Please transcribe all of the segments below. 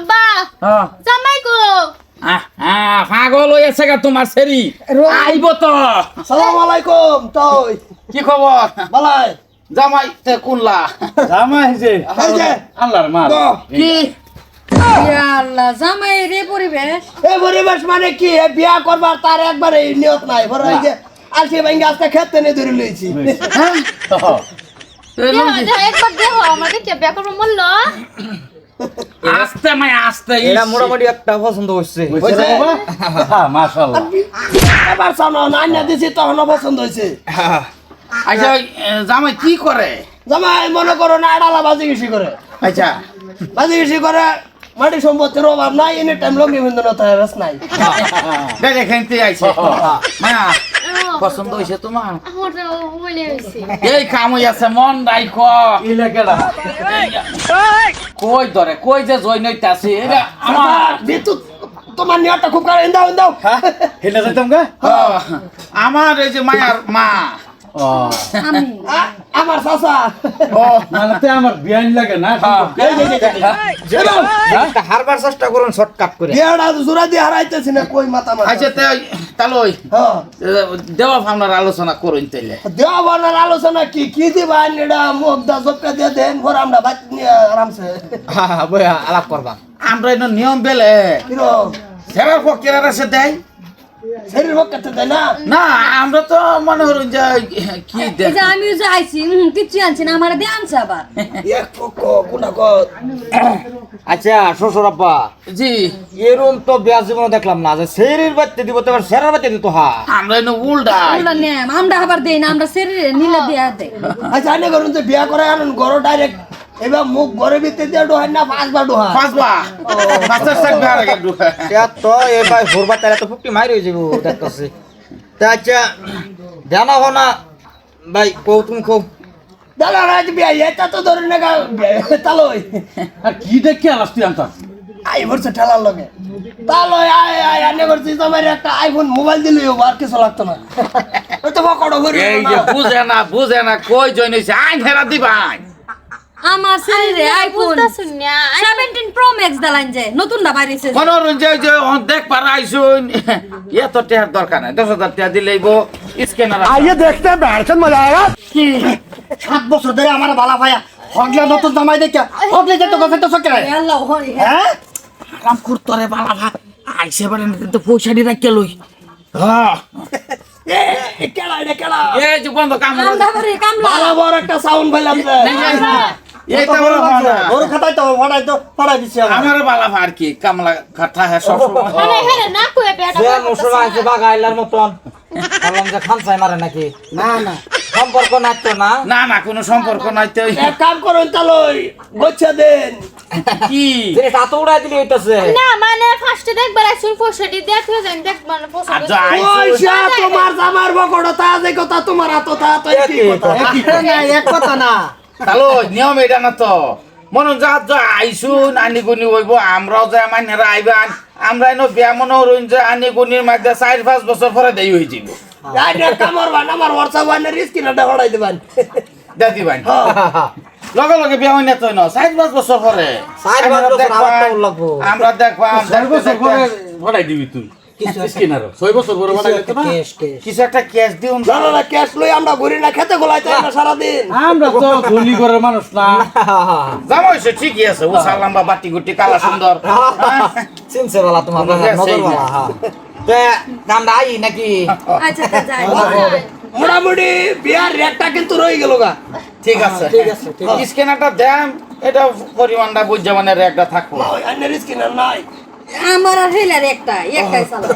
আব্বা হ্যাঁ জামাই কো পাগল হয়েছে গা তোমার সেরি আইব তো। সালাম আলাইকুম তুই। কি খবর বালাই। জামাই তে কুনলা? জামাই যে আল্লাহর মাল। কি? আল্লাহ জামাই রে পরিবেশ এই পরিবেশ মানে কি? বিয়া করবার তার একবার নিয়ত নাই। বড় এই যে আলসি ভাঙ্গি আজকে খেতে নিয়ে ধরে লইছি একবার বিয়া করব মল্ল আস্তে মাই আস্তে এটা মোটামুটি একটা পছন্দ হচ্ছে হয়েছে? মাশাআল্লাহ। এবার শোনো নাইনা দিছি তখনও পছন্দ হয়েছে আচ্ছা জামাই কি করে? জামাই মনে করো না আড়ালা বাজি গেছি করে। আচ্ছা। বাজি গেছি করে মাটি সম্পত্তির অভাব নাই এনি টাইম লঙ্গি বিন্দু না তাই রস নাই দেখে খেলতে আইছে মায়া পছন্দ হয়েছে তোমার? এই কাম হইয়াছে মন ইলাকাটা কই ধরে কই যে জয় নইতাছে এটা আমার। বিদ্যুৎ তোমার নিয়তটা খুব কারণ দাও দাও হেলে যাইতাম গা? আমার এই যে মায়ার মা। ও। আমি। আ- আমার চাচা। ও। মানে আমার বিয়ান লাগে না? হ্যাঁ। হারবার চেষ্টা করুন শর্টকাট করে। বিয়াটা জোড়া দিয়ে হারাইতেছি না কই মাথা মাথা আচ্ছা তে তাহলে ওই হ্যাঁ। দেওয়া ভাবনার আলোচনা করুন তাইলে। দেওয়ানের আলোচনা কি? কি দিবান এটা মুখ দা জপকা দিয়ে দেন পর আমরা নিয়ে আরামসে। হ্যাঁ বইয়া আলাপ করবা। আমরা এনে নিয়ম বেলে। সেবার পক্ষের আছে দেয়। শরীর দেয় না? না আমরা তো মনে করুন যে কি দেখ যে আমিও যে আইছি কিচ্ছু আনছি না আমার দিয়ে আনছে আবার। এক কোনা কত আচ্ছা শ্বশুর আব্বা। জি। এরম তো বিয়ার জীবনে দেখলাম না যে শরীর বাচ্চা দিব তো এবার সেরার বাচ্চা দিত হা আমরা এনে উল্টাই। ওগুলা নেম আমরা আবার দেই না আমরা শরীরে নীলা দিয়া দেই। আচ্ছা আনে করুন যে বিয়া করে আনুন ঘর ডাইরেক্ট এবার মুখ ঘরে ভিতরে দিয়ে ডোহাই না পাঁচবার ডোহা পাঁচবা পাঁচটা সাত বিহার আগে ঢুকে তা তো এবার ভোরবা তাহলে তো ফুটি মারি হয়ে যাব দেখতেছি। তা আচ্ছা জানা হো না ভাই কৌ তুমি কৌ দাদা রাজ বিয়া এটা তো ধরে না তালই। আর কি দেখে আলাস তুই আনতাম আই ভরছে ঠেলার লগে। তালই আয় আয় আনে করছি তোমার একটা আইফোন মোবাইল দিলে আর কিছু লাগতো না। তো বকড় ভরে এই যে বুঝে না বুঝে না কই জয়েন হয়েছে আইন হেরা দিবাই আমার শরীরে আইফোন বুঝতাছুন না 17 প্রো ম্যাক্স দালাইন যে নতুন দা বাইরেছে মনে করুন যে দেখ পারা আইসুন। এত টেহার দরকার নাই দশ হাজার টাকা দিলেই বো স্ক্যানার আইয়ে দেখতে ব্যাটসন মজা আয়েগা কি? সাত বছর ধরে আমার বালা ভাইয়া হগলে নতুন জামাই দেখে হগলে যেতে কথা তো সকে হ্যাঁ। আরাম করতো রে বালা ভাই। আইসে বারে তো পয়সা দিয়ে রাখতে লই। হ্যাঁ। কামলা। খাতা হ্যাঁ সব মতন। যে খানসাই মারে নাকি? না না। সম্পর্ক নাই তো না? না না কোনো সম্পর্ক নাই তো। এক কাম করুন তালই গোছা দেন। কি? জিনিস এত উড়াই দিলি হইতাছে। না মানে ফার্স্টে দেখবার আইছুন পোষাটি দেখো যেন দেখ মানে পোষাটি আর যা হইছে। আইসুন পয়সা তোমার জামার বকড় তা যে কথা তোমার হাত তা তো কি কথা। না এক কথা না। হ্যালো নিয়ম এটা না তো। মনে যা যা আইসুন আনি গুনি হইব আমরাও যে মাইনেরা আইবান। আমরা এনো বিয়া মনে হরুন যে আনি গুনির মধ্যে চার পাঁচ বছর পরে দেই হয়ে যাব আমার বানের হড়াই দিবেন। লগে লগে বিয়া না ন চার পাঁচ বছর পরে। আমরা দেখবাম, আবার আমরা দেখবাম ছয় বছর পরে দেখতে দিবি তুই। স্কিনার ছয় বছর পরে ভাড়াই দিতে না? কিছু একটা ক্যাশ দিউন না। না ক্যাশ লই আমরা ঘুরি না খেতে গোলাইতে না সারাদিন। আমরা তো ধনী ঘরের মানুষ না। জামা হয়েছে ঠিকই আছে ও সালাম্বা বাটি গুটি কালা সুন্দর। হ্যাঁ? চিনছে বালা তোমার নজর বালা হ্যাঁ। তে দামটা আই নাকি? আচ্ছা তা যাই। মোটামুটি বিয়ার রেটটা কিন্তু রয়ে গেল গা। ঠিক আছে। ঠিক আছে, ঠিক স্ক্যানারটা দেন এটা পরিমাণটা বুঝছে মানে একটা থাকব ওই নাই। আমার আর হেলার একটা একটাই চালা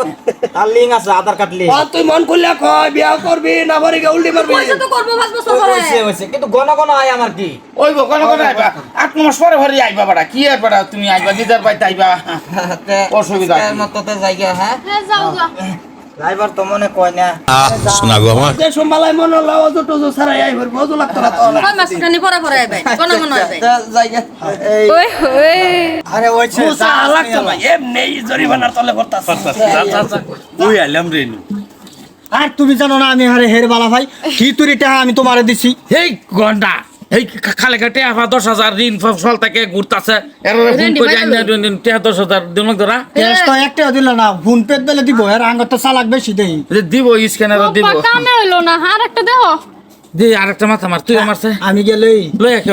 আর লিঙ্ক আছে আধার কার্ড লিঙ্ক। আর তুই মন কয় বিয়া করবি না ভরে গে উল্টি মারবি? পয়সা তো করব পাঁচ বছর পরে। হইছে হইছে কিন্তু গণ গণ আয় আমার কি? ওই গো গণ কোন আইবা আট মাস পরে ভরে আইবা বাড়া কি আর বাড়া তুমি আইবা নিজের পাইতে আইবা। অসুবিধা। কি? মতো তো জায়গা হ্যাঁ? হ্যাঁ যাও গা ড্রাইভার তো মনে কয় না। যে সম্বালাই মন হলো অজু টজু সারাই আই ভরবো অজু লাগতো না তো কয় মাস খানি পরে পরে আইবে কোন মনে আইবে জায়গা ওই ওই। আরে ওইছে মুসা লাগতো না এমনি জরিমানার তলে পড়তাছ। ওই আইলাম রে আর তুমি জানো না আমি হারে হের বালা ভাই কি তুরি টাকা আমি তোমারে দিছি। এই ঘণ্টা এই খালে কাটে আফা দশ হাজার ঋণ ফসল থেকে ঘুরতাছে। দশ হাজার দিন ধরা ক্যাশ তো একটাও দিল না। ফোন পে দিলে দিব এর আঙ্গর তো চালাক বেশি দেই। দিব স্ক্যানার দিব। কামে হইল না আর একটা দেহ। আর একটা মাথা মার তুই আমার আমি গেলেই। লই একে